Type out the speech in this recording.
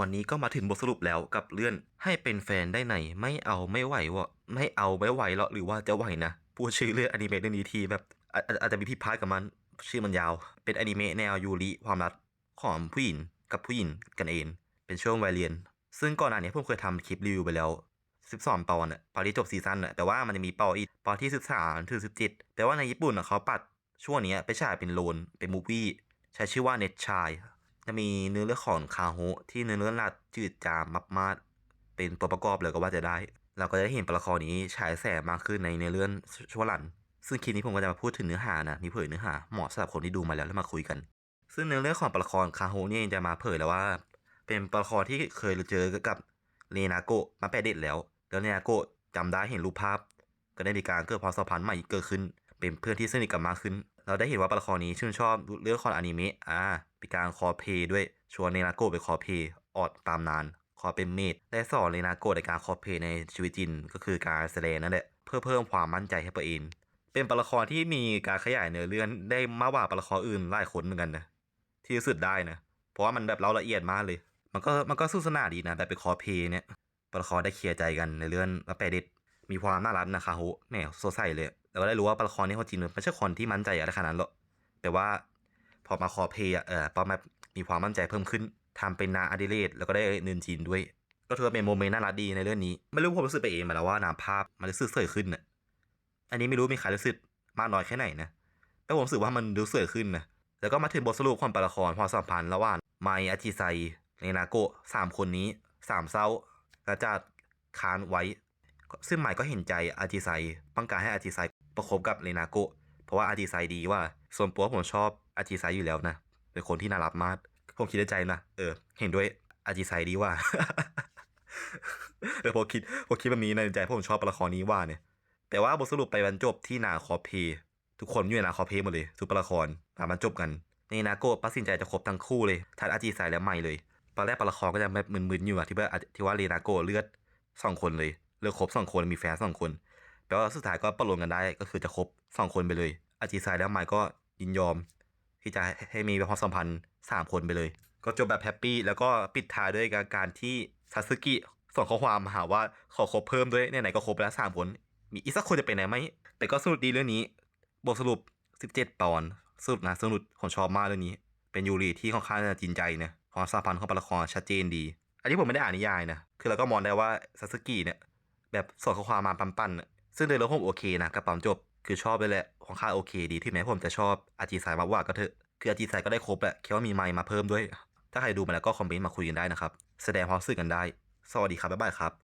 วันนี้ก็มาถึงบทสรุปแล้วกับเรื่องให้เป็นแฟนได้ไหน ไม่เอาไม่ไหววะไม่เอาไม่ไหวหรอหรือว่าจะไหวนะพูดชื่อเรื่องอนิเมะเรื่องนี้ทีแบบอาจจะมีผิพากับมัน ชื่อมันยาว เป็นอนิเมะแนวยูริความรักของผู้หญิงกับผู้หญิงกันเอง เป็นช่วงวัยเรียน ซึ่งก่อนหน้านี้ผมเคยทำคลิปรีวิวไปแล้ว 12 ตอนอะตอนที่จบซีซั่นอะแต่ว่ามันจะมีเปาอีกเปาที่ 13ถึง17แต่ว่าในญี่ปุ่นอะเขาปัดช่วงนี้ไปฉายเป็นโลนเป็นมูฟวี่ใช้ชื่อว่าเน็ตชาย จะมีเนื้อเรื่องของคาโฮที่เนื้อเรื่องหลักจืดจามมากๆเป็นตัวประกอบเลยก็ว่าจะได้ เราก็จะได้เห็นตัวละครนี้ฉายแสงมากขึ้นในเนื้อเรื่องช่วงหลังซึ่งคลิปนี้ผมก็จะมาพูดถึงเนื้อหานะ มีเผยเนื้อหาเหมาะสำหรับคนที่ดูมาแล้วแล้วมาคุยกัน ซึ่งเนื้อเรื่องของตัวละครคาโฮนี่จะมาเผยแล้วว่า เป็นตัวละครที่เคยเจอกับเลนาโกะมาแปดเด็ดแล้ว แล้วเลนาโกะจำได้เห็นรูปภาพ ก็ได้มีการเกิดความสัมพันธ์ใหม่เกิดขึ้น เป็นเพื่อนที่สนิทกันมากขึ้น เราได้เห็นว่าละครนี้ชื่นชอบเรื่องของอนิเมะอ่ามีการคอเพย์ด้วยชวนเลนาโกะไปคอเพย์ออดตามนานคอเป็นเมดได้สอนเลนาโกะในการคอเพย์ในชีวิตจริงก็คือการแสดงนั่นแหละเพื่อเพิ่มความมั่นใจให้ตัวเองเป็นตัวละครที่มีการขยายเนื้อเรื่องได้มากกว่าตัวละครอื่นหลายคนเหมือนกันนะที่สึกได้นะเพราะว่ามันแบบเล่าละเอียดมากเลย มันก็มันก็สู้สนาดีนะแบบไปคอเพย์เนี่ยตัวละครได้เคลียร์ใจกันในเรื่องแล้วแปลเด็ดมีความน่ารักนะคะโหแหมโซใสเลย แล้วก็ได้รู้ว่าละครนี้เขาจริงๆไม่ใช่คนที่มั่นใจอะไรขนาดนั้นหรอกแต่ว่าพอมาคอเพย์เออพอมามีความมั่นใจเพิ่มขึ้นทำเป็นนาอดิเรกแล้วก็ได้เนินจีนด้วย ก็ถือว่าเป็นโมเมนต์น่ารักดีในเรื่องนี้ ไม่รู้ผมรู้สึกไปเองมาแล้วว่านามภาพมันรู้สึกสวยขึ้นน่ะอันนี้ไม่รู้มีใครรู้สึกมากน้อยแค่ไหนนะแต่ผมรู้สึกว่ามันดูสวยขึ้นนะแล้วก็มาถึงบทสรุปของตัวละครความสัมพันธ์ระหว่างไมอาจิไซเรนาโกะสามคนนี้สามเศร้าและจัดคานไว้ ซึ่งไมก็เห็นใจอาจิไซต้องการให้อาจิไซ ประคบกับเรนาโกเพราะว่าอาจิไซดีว่า ส่วนตัวผมชอบอาจิไซอยู่แล้วนะ เป็นคนที่น่ารักมาก ผมคิดในใจนะ เออ เห็นด้วยอาจิไซดีว่า เออผมคิดผมคิดแบบนี้ในใจเพราะผมชอบละครนี้ว่าเนี่ย แต่ว่าบทสรุปไปบรรจบที่นาคอเพทุกคนอยู่ในนาคอเพหมดเลยทุกละครมาบรรจบกันในนาโกตัดสินใจจะคบทั้งคู่เลยทัดอาจิไซและไม่เลยตอนแรกตัวละครก็จะแบบมึนๆอยู่อะที่ว่าที่ว่าเรนาโกเลือดสองคนเลยเลือกคบสองคนมีแฟนสองคน แต่ว่าสุดท้ายก็ประลงกันได้ก็คือจะคบสองคนไปเลยอาจิไซและไม่ก็ยินยอม ที่จะให้มีความสัมพันธ์สามคนไปเลย ก็จบแบบแฮปปี้แล้วก็ปิดท้ายด้วยการที่ซาสึกิส่งข้อความมาหาว่าขอคบเพิ่มด้วยไหนๆก็ครบแล้วสามคน มีอีกสักคนจะไปไหนไหมแต่ก็สนุกดีเรื่องนี้บทสรุป 17 ตอนสรุปนะสนุกผมชอบมากเรื่องนี้ เป็นยูริที่ค่อนข้างจะจริงใจนะความสัมพันธ์ของละครชัดเจนดี อันนี้ผมไม่ได้อ่านนิยายนะคือเราก็มองได้ว่าซาสึกิเนี่ยแบบส่งข้อความมาปั้นๆน่ะ ซึ่งโดยรวมผมโอเคนะกับตอนจบ คือชอบเลยแหละของค่าโอเค ดีที่แม้ผมจะชอบอาจีสายมากกว่าก็เถอะคืออาจีสายก็ได้ครบแหละแค่ว่ามีไมค์มาเพิ่มด้วย ถ้าใครดูมาแล้วก็คอมเมนต์มาคุยกันได้นะครับแสดงความรู้สึกกันได้ สวัสดีครับบ๊ายบายครับ